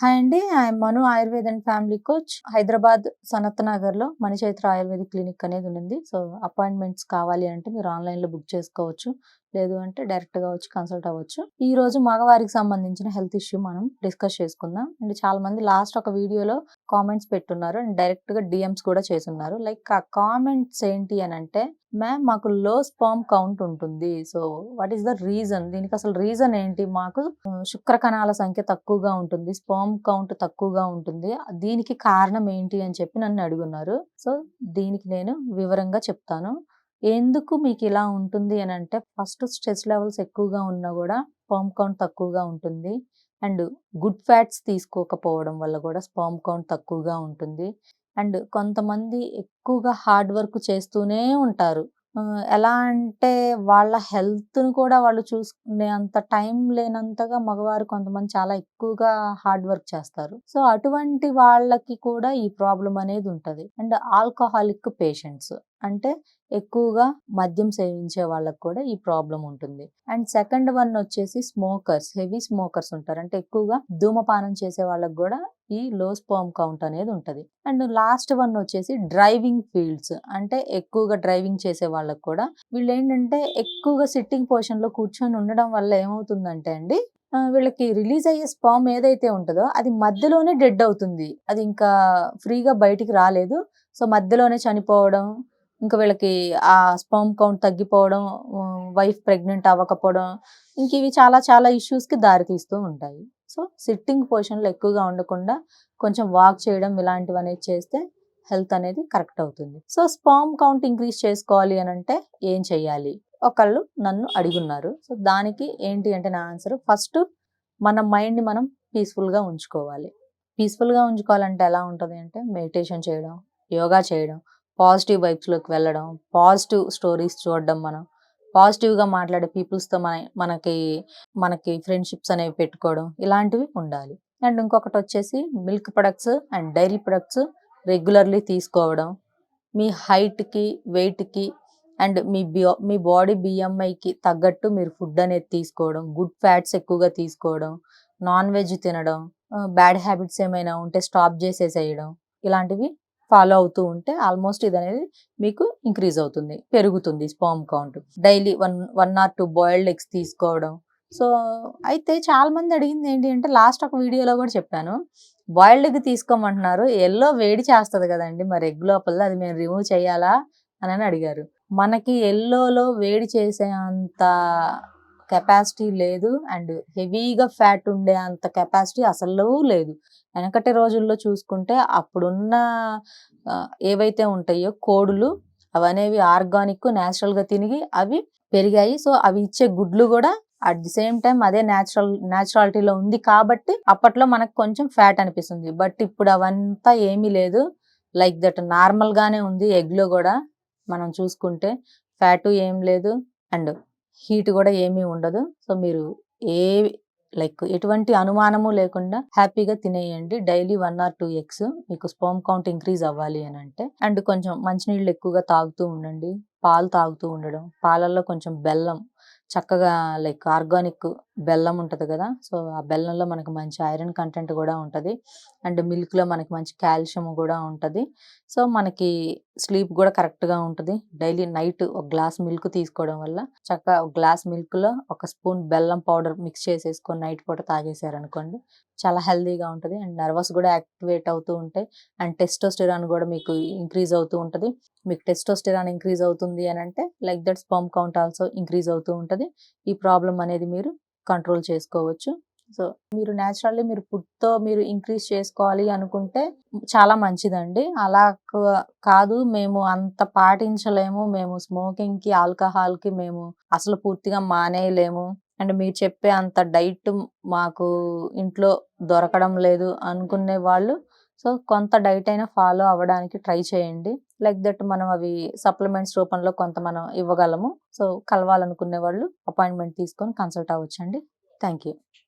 Hi అండి I'm Manu Ayurveda and family coach Hyderabad Sanath నగర్లో Manichaitra Ayurveda clinic అనేది ఉంది సో అపాయింట్మెంట్స్ కావాలి అంటే మీరు ఆన్లైన్లో బుక్ చేసుకోవచ్చు. లేదు అంటే డైరెక్ట్గా వచ్చి కన్సల్ట్ అవ్వచ్చు. ఈ రోజు మగవారికి సంబంధించిన హెల్త్ ఇష్యూ మనం డిస్కస్ చేసుకుందాం. అండ్ చాలా మంది లాస్ట్ ఒక వీడియోలో కామెంట్స్ పెట్టున్నారు. అండ్ డైరెక్ట్గా డిఎమ్స్ కూడా చేస్తున్నారు. లైక్ ఆ కామెంట్స్ ఏంటి అని అంటే మ్యామ్ మాకు లో స్పామ్ కౌంట్ ఉంటుంది. So what is the reason? దీనికి అసలు రీజన్ ఏంటి? మాకు శుక్ర కణాల సంఖ్య తక్కువగా ఉంటుంది. స్పామ్ కౌంట్ తక్కువగా ఉంటుంది. దీనికి కారణం ఏంటి? అని చెప్పి నన్ను అడుగున్నారు. సో దీనికి నేను వివరంగా చెప్తాను. ఎందుకు మీకు ఇలా ఉంటుంది అని అంటే ఫస్ట్ స్ట్రెస్ లెవెల్స్ ఎక్కువగా ఉన్నా కూడా స్పామ్ కౌంట్ తక్కువగా ఉంటుంది. అండ్ గుడ్ ఫ్యాట్స్ తీసుకోకపోవడం వల్ల కూడా స్పామ్ కౌంట్ తక్కువగా ఉంటుంది. అండ్ కొంతమంది ఎక్కువగా హార్డ్ వర్క్ చేస్తూనే ఉంటారు. ఎలా అంటే వాళ్ళ హెల్త్ను కూడా వాళ్ళు చూసుకునే అంత టైం లేనంతగా మగవారు కొంతమంది చాలా ఎక్కువగా హార్డ్ వర్క్ చేస్తారు. సో అటువంటి వాళ్ళకి కూడా ఈ ప్రాబ్లం అనేది ఉంటుంది. And alcoholic patients. అంటే ఎక్కువగా మద్యం సేవించే వాళ్ళకి కూడా ఈ ప్రాబ్లం ఉంటుంది. అండ్ సెకండ్ వన్ వచ్చేసి స్మోకర్స్ హెవీ స్మోకర్స్ ఉంటారు. అంటే ఎక్కువగా ధూమపానం చేసే వాళ్ళకి కూడా ఈ లో స్పోమ్ కౌంట్ అనేది ఉంటుంది. అండ్ లాస్ట్ వన్ వచ్చేసి డ్రైవింగ్ ఫీల్డ్స్. అంటే ఎక్కువగా డ్రైవింగ్ చేసే వాళ్ళకి కూడా వీళ్ళు ఏంటంటే ఎక్కువగా సిట్టింగ్ పొజిషన్లో కూర్చొని ఉండడం వల్ల ఏమవుతుందంటే అండి వీళ్ళకి రిలీజ్ అయ్యే స్పామ్ ఏదైతే ఉంటుందో అది మధ్యలోనే డెడ్ అవుతుంది. అది ఇంకా ఫ్రీగా బయటికి రాలేదు. సో మధ్యలోనే చనిపోవడం ఇంకా వీళ్ళకి ఆ స్పర్మ్ కౌంట్ తగ్గిపోవడం వైఫ్ ప్రెగ్నెంట్ అవ్వకపోవడం ఇంక ఇవి చాలా చాలా ఇష్యూస్కి దారితీస్తూ ఉంటాయి. సో సిట్టింగ్ పొజిషన్లో ఎక్కువగా ఉండకుండా కొంచెం వాక్ చేయడం ఇలాంటివి అనేది చేస్తే హెల్త్ అనేది కరెక్ట్ అవుతుంది. సో స్పామ్ కౌంట్ ఇంక్రీజ్ చేసుకోవాలి అని అంటే ఏం చేయాలి ఒకళ్ళు నన్ను అడిగున్నారు. సో దానికి ఏంటి అంటే నా ఆన్సర్ ఫస్ట్ మన మైండ్ని మనం పీస్ఫుల్గా ఉంచుకోవాలి. పీస్ఫుల్గా ఉంచుకోవాలంటే ఎలా ఉంటుంది అంటే మెడిటేషన్ చేయడం యోగా చేయడం పాజిటివ్ వైబ్స్లోకి వెళ్ళడం పాజిటివ్ స్టోరీస్ చూడడం మనం పాజిటివ్గా మాట్లాడే పీపుల్స్తో మన మనకి మనకి ఫ్రెండ్షిప్స్ అనేవి పెట్టుకోవడం ఇలాంటివి ఉండాలి. అండ్ ఇంకొకటి వచ్చేసి milk products and dairy products regularly తీసుకోవడం మీ హైట్కి వెయిట్కి అండ్ మీ బియో మీ బాడీ బిఎంఐకి తగ్గట్టు మీరు ఫుడ్ అనేది తీసుకోవడం గుడ్ ఫ్యాట్స్ ఎక్కువగా తీసుకోవడం నాన్ వెజ్ తినడం బ్యాడ్ హ్యాబిట్స్ ఏమైనా ఉంటే స్టాప్ చేసేసేయడం ఇలాంటివి ఫాలో అవుతూ ఉంటే ఆల్మోస్ట్ ఇది అనేది మీకు ఇంక్రీజ్ అవుతుంది పెరుగుతుంది sperm count. Daily one one or two boiled eggs తీసుకోవడం. సో అయితే చాలా మంది అడిగింది ఏంటి అంటే లాస్ట్ ఒక వీడియోలో కూడా చెప్పాను. బాయిల్డ్ ఎగ్ తీసుకోమంటున్నారు ఎల్లో వేడి చేస్తుంది కదండి మరి ఎగ్ లోపల అది మేము రిమూవ్ చేయాలా? అని అని అడిగారు. మనకి ఎల్లోలో వేడి చేసే అంత కెపాసిటీ లేదు అండ్ హెవీగా ఫ్యాట్ ఉండే అంత కెపాసిటీ అసలు లేదు. వెనకటి రోజుల్లో చూసుకుంటే అప్పుడున్న ఏవైతే ఉంటాయో కోడులు అవనేవి ఆర్గానిక్గా తిరిగి అవి పెరిగాయి. సో అవి ఇచ్చే గుడ్లు కూడా అట్ ది సేమ్ టైం అదే న్యాచురల్ న్యాచురాలిటీలో ఉంది కాబట్టి అప్పట్లో మనకు కొంచెం ఫ్యాట్ అనిపిస్తుంది. బట్ ఇప్పుడు అవంతా ఏమీ లేదు. లైక్ దట్ నార్మల్గానే ఉంది ఎగ్లో కూడా మనం చూసుకుంటే ఫ్యాట్ ఏం లేదు అండ్ హీట్ కూడా ఏమీ ఉండదు. సో మీరు ఏ లైక్ ఎటువంటి అనుమానము లేకుండా హ్యాపీగా తినేయండి. Daily one or two eggs. మీకు స్పోమ్ కౌంట్ ఇంక్రీజ్ అవ్వాలి అని అంటే. అండ్ కొంచెం మంచినీళ్ళు ఎక్కువగా తాగుతూ ఉండండి. పాలు తాగుతూ ఉండడం. పాలల్లో కొంచెం బెల్లం చక్కగా లైక్ ఆర్గానిక్ బెల్లం ఉంటుంది కదా సో ఆ బెల్లంలో మనకు మంచి ఐరన్ కంటెంట్ కూడా ఉంటుంది. అండ్ మిల్క్లో మనకి మంచి కాల్షియం కూడా ఉంటుంది. సో మనకి స్లీప్ కూడా కరెక్ట్గా ఉంటుంది. డైలీ నైట్ ఒక గ్లాస్ మిల్క్ తీసుకోవడం వల్ల చక్కగా ఒక గ్లాస్ మిల్క్లో ఒక స్పూన్ బెల్లం పౌడర్ మిక్స్ చేసేసుకొని నైట్ పూట తాగేసారనుకోండి చాలా హెల్దీగా ఉంటుంది. అండ్ నర్వస్ కూడా యాక్టివేట్ అవుతూ ఉంటాయి అండ్ టెస్టోస్టెరాన్ కూడా మీకు ఇంక్రీజ్ అవుతూ ఉంటుంది. మీకు టెస్టోస్టెరాన్ ఇంక్రీజ్ అవుతుంది అని అంటే like that sperm count also increase అవుతూ ఉంటుంది. ఈ ప్రాబ్లం అనేది మీరు కంట్రోల్ చేసుకోవచ్చు. సో మీరు న్యాచురల్లీ మీరు ఫుడ్తో మీరు ఇంక్రీజ్ చేసుకోవాలి అనుకుంటే చాలా మంచిదండి. అలా కాదు మేము అంత పాటించలేము. మేము స్మోకింగ్కి ఆల్కహాల్కి మేము అసలు పూర్తిగా మానేయలేము. అండ్ మీరు చెప్పే అంత డైట్ మాకు ఇంట్లో దొరకడం లేదు అనుకునే వాళ్ళు సో కొంత డైట్ అయినా ఫాలో అవ్వడానికి ట్రై చేయండి. లైక్ దట్ మనం అవి సప్లిమెంట్స్ రూపంలో కొంత మనం ఇవ్వగలము. సో కలవాలనుకునే వాళ్ళు అపాయింట్మెంట్ తీసుకొని కన్సల్ట్ అవ్వచ్చండి. Thank you